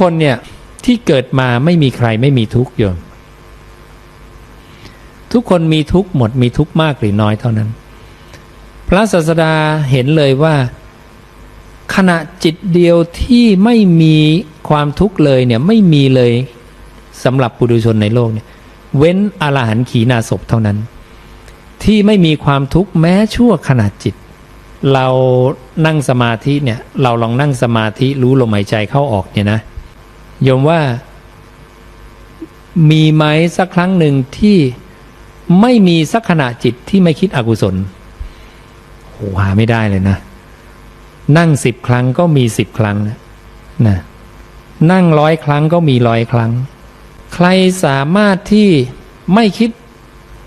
คนเนี่ยที่เกิดมาไม่มีใครไม่มีทุกข์โยมทุกคนมีทุกข์หมดมีทุกข์มากหรือน้อยเท่านั้น พระศาสดาเห็นเลยว่า ขณะจิตเดียวที่ไม่มีความทุกข์เลยเนี่ยไม่มีเลยสำหรับปุถุชนในโลกเนี่ยเว้นอรหันต์ขีณาศพเท่านั้น ที่ไม่มีความทุกข์แม้ชั่วขณะจิต เรานั่งสมาธิเนี่ยเราลองนั่งสมาธิรู้ลมหายใจเข้าออกเนี่ยนะ โยมว่า มีไหมสักครั้งหนึ่งที่ไม่มีสักขณะจิตที่ไม่คิดอกุศลโหหาไม่ได้เลยนะ นั่งสิบครั้งก็มีสิบครั้งนะนั่งร้อยครั้งก็มีร้อยครั้ง ใครสามารถที่ไม่คิด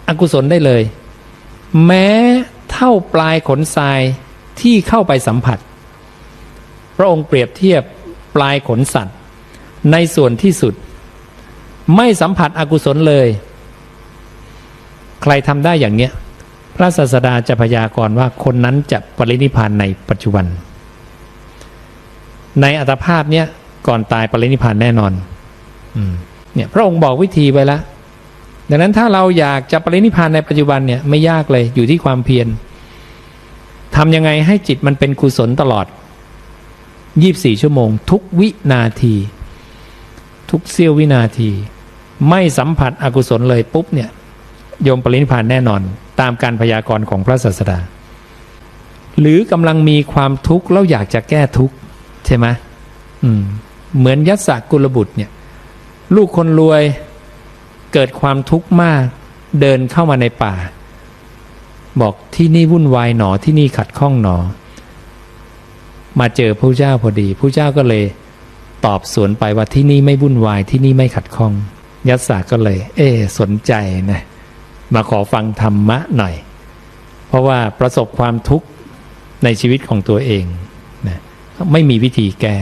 อกุศลได้เลย แม้เท่าปลายขนทรายที่เข้าไปสัมผัส พระองค์เปรียบเทียบปลายขนสัตว์ ในส่วนที่สุด ไม่สัมผัสอกุศลเลย ใครทำได้อย่างเนี้ย พระศาสดาจะพยากรณ์ว่าคนนั้นจะปรินิพานในปัจจุบัน ในอัตภาพเนี้ยก่อนตายปรินิพานแน่นอนอเนี่ยพระองค์บอกวิธีไว้แล้วดังนั้นถ้าเราอยากจะปรินิพพานในปัจจุบันเนี่ยไม่ยากเลยอยู่ที่ความเพียรทำยังไงให้จิตมันเป็นกุศลตลอด 24 ชั่วโมง ทุกวินาที ทุกเสี้ยววินาที ไม่สัมผัสอกุศลเลยปุ๊บเนี่ยโยมปรินิพานแน่นอน ตามการพยากรณ์ของพระศาสดา หรือกำลังมีความทุกข์แล้วอยากจะแก้ทุกข์ใช่ไหมอืมเหมือนยัสสกุลบุตรเนี่ย ลูกคนรวยเกิดความทุกข์มากเดินเข้ามาในป่า บอกที่นี่วุ่นวายหนอที่นี่ขัดข้องหนอ มาเจอพระเจ้าพอดีพระเจ้าก็เลย ตอบสวนไปว่าที่นี่ไม่วุ่นวายที่นี่ไม่ขัดข้อง ยัสสาก็เลยเออสนใจนะมาขอฟังธรรมะหน่อย เพราะว่าประสบความทุกข์ในชีวิตของตัวเองนะไม่มีวิธีแก้